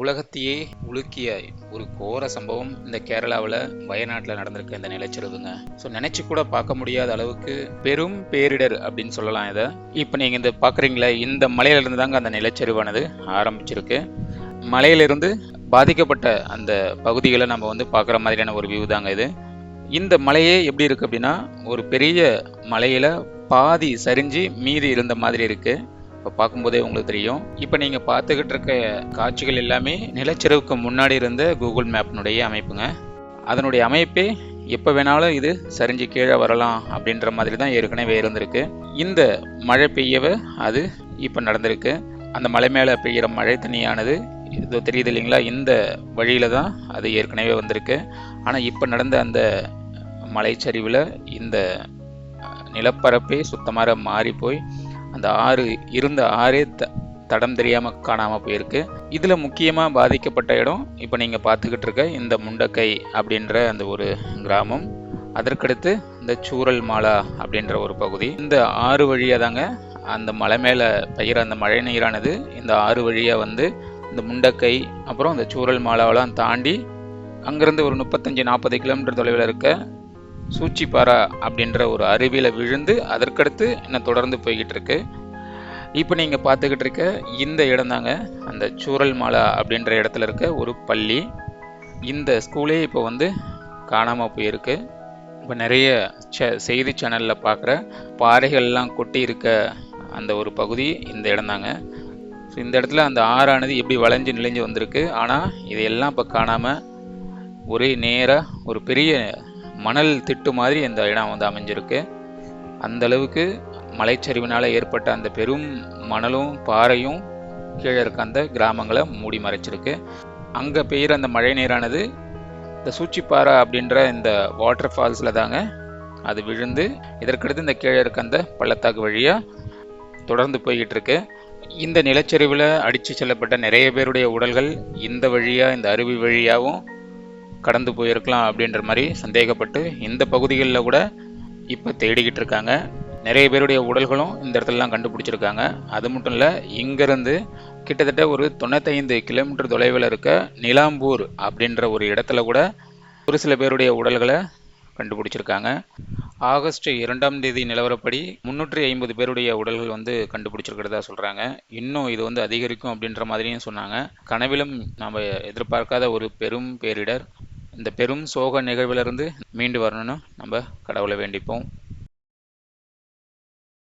உலகத்தையே உலுக்கிய ஒரு கோர சம்பவம் இந்த கேரளாவில் வயநாட்டில் நடந்திருக்க இந்த நிலச்சரிவுங்க. ஸோ நினைச்சு கூட பார்க்க முடியாத அளவுக்கு பெரும் பேரிடர் அப்படின்னு சொல்லலாம் இதை. இப்போ நீங்கள் இந்த பார்க்குறீங்களா இந்த மலையிலிருந்து தாங்க அந்த நிலச்சரிவானது ஆரம்பிச்சிருக்கு. மலையிலிருந்து பாதிக்கப்பட்ட அந்த பகுதிகளை நம்ம வந்து பார்க்குற மாதிரியான ஒரு வியூ தாங்க இது. இந்த மலையே எப்படி இருக்குது அப்படின்னா ஒரு பெரிய மலையில் பாதி சரிஞ்சு மீதி இருந்த மாதிரி இருக்குது இப்போ பார்க்கும்போதே உங்களுக்கு தெரியும். இப்போ நீங்கள் பார்த்துக்கிட்டு இருக்க காட்சிகள் எல்லாமே நிலச்சரிவுக்கு முன்னாடி இருந்த கூகுள் மேப்னுடைய அமைப்புங்க. அதனுடைய அமைப்பே எப்போ வேணாலும் இது சரிஞ்சு கீழே வரலாம் அப்படின்ற மாதிரி தான் ஏற்கனவே இருந்திருக்கு. இந்த மழை பெய்யவே அது இப்போ நடந்திருக்கு. அந்த மலை மேலே பெய்கிற மழை தண்ணியானது இது தெரியுது இல்லைங்களா? இந்த வழியில் தான் அது ஏற்கனவே வந்திருக்கு. ஆனால் இப்போ நடந்த அந்த மலைச்சரிவில் இந்த நிலப்பரப்பே சுத்தமாக மாறி போய் அந்த ஆறு இருந்த ஆறே த தடம் தெரியாமல் காணாமல் போயிருக்கு. இதில் முக்கியமாக பாதிக்கப்பட்ட இடம் இப்போ நீங்கள் பார்த்துக்கிட்டு இருக்க இந்த முண்டக்கை அப்படின்ற அந்த ஒரு கிராமம். அதற்கடுத்து இந்த சூரல் மாலா அப்படின்ற ஒரு பகுதி. இந்த ஆறு வழியாக தாங்க அந்த மலை மேலே பெய்கிற அந்த மழை நீரானது இந்த ஆறு வழியாக வந்து இந்த முண்டக்கை அப்புறம் இந்த சூரல் மாலாவெல்லாம் தாண்டி அங்கேருந்து ஒரு முப்பத்தஞ்சு நாற்பது கிலோமீட்டர் தொலைவில் இருக்க சூச்சிப்பாரா அப்படின்ற ஒரு அருவியில் விழுந்து அதற்கடுத்து இன்னும் தொடர்ந்து போய்கிட்டு இருக்கு இப்போ நீங்கள் பார்த்துக்கிட்டு இருக்க இந்த இடம் தாங்க அந்த சூரல் மாலா அப்படின்ற இடத்துல இருக்க ஒரு பள்ளி. இந்த ஸ்கூலே இப்போ வந்து காணாமல் போயிருக்கு. இப்போ நிறைய ச செய்தி சேனலில் பார்க்குற பாறைகள்லாம் கொட்டி இருக்க அந்த ஒரு பகுதி இந்த இடம் தாங்க. ஸோ இந்த இடத்துல அந்த ஆறானது எப்படி வளைஞ்சு நிலைஞ்சு வந்திருக்கு. ஆனால் இதையெல்லாம் இப்போ காணாமல் ஒரே நேராக ஒரு பெரிய மணல் திட்டு மாதிரி இந்த இடம் வந்து அமைஞ்சிருக்கு. அந்த அளவுக்கு மலைச்சரிவினால் ஏற்பட்ட அந்த பெரும் மணலும் பாறையும் கீழே இருக்க அந்த கிராமங்களை மூடி மறைச்சிருக்கு. அங்கே பெய்கிற அந்த மழை நீரானது இந்த சூச்சிப்பாறை அப்படின்ற இந்த வாட்டர் ஃபால்ஸில் தாங்க அது விழுந்து இதற்கடுத்து இந்த கீழே இருக்க அந்த பள்ளத்தாக்கு வழியாக தொடர்ந்து போய்கிட்டு இருக்கு இந்த நிலச்சரிவில் அடித்து செல்லப்பட்ட நிறைய பேருடைய உடல்கள் இந்த வழியாக இந்த அருவி வழியாகவும் கடந்து போயிருக்கலாம் அப்படின்ற மாதிரி சந்தேகப்பட்டு இந்த பகுதிகளில் கூட இப்போ தேடிக்கிட்டு இருக்காங்க. நிறைய பேருடைய உடல்களும் இந்த இடத்துலலாம் கண்டுபிடிச்சிருக்காங்க. அது மட்டும் இல்லை இங்கேருந்து கிட்டத்தட்ட ஒரு தொண்ணூத்தைந்து கிலோமீட்டர் தொலைவில் இருக்க நிலாம்பூர் அப்படின்ற ஒரு இடத்துல கூட ஒரு சில பேருடைய உடல்களை கண்டுபிடிச்சிருக்காங்க. ஆகஸ்ட் இரண்டாம் தேதி நிலவரப்படி முந்நூற்றி ஐம்பது பேருடைய உடல்கள் வந்து கண்டுபிடிச்சிருக்கிறதா சொல்கிறாங்க இன்னும் இது வந்து அதிகரிக்கும் அப்படின்ற மாதிரியும் சொன்னாங்க. கனவிலும் நாம் எதிர்பார்க்காத ஒரு பெரும் பேரிடர். இந்த பெரும் சோக நிகழ்விலிருந்து மீண்டு வரணும்னு நம்ம கடவுளை வேண்டிப்போம்.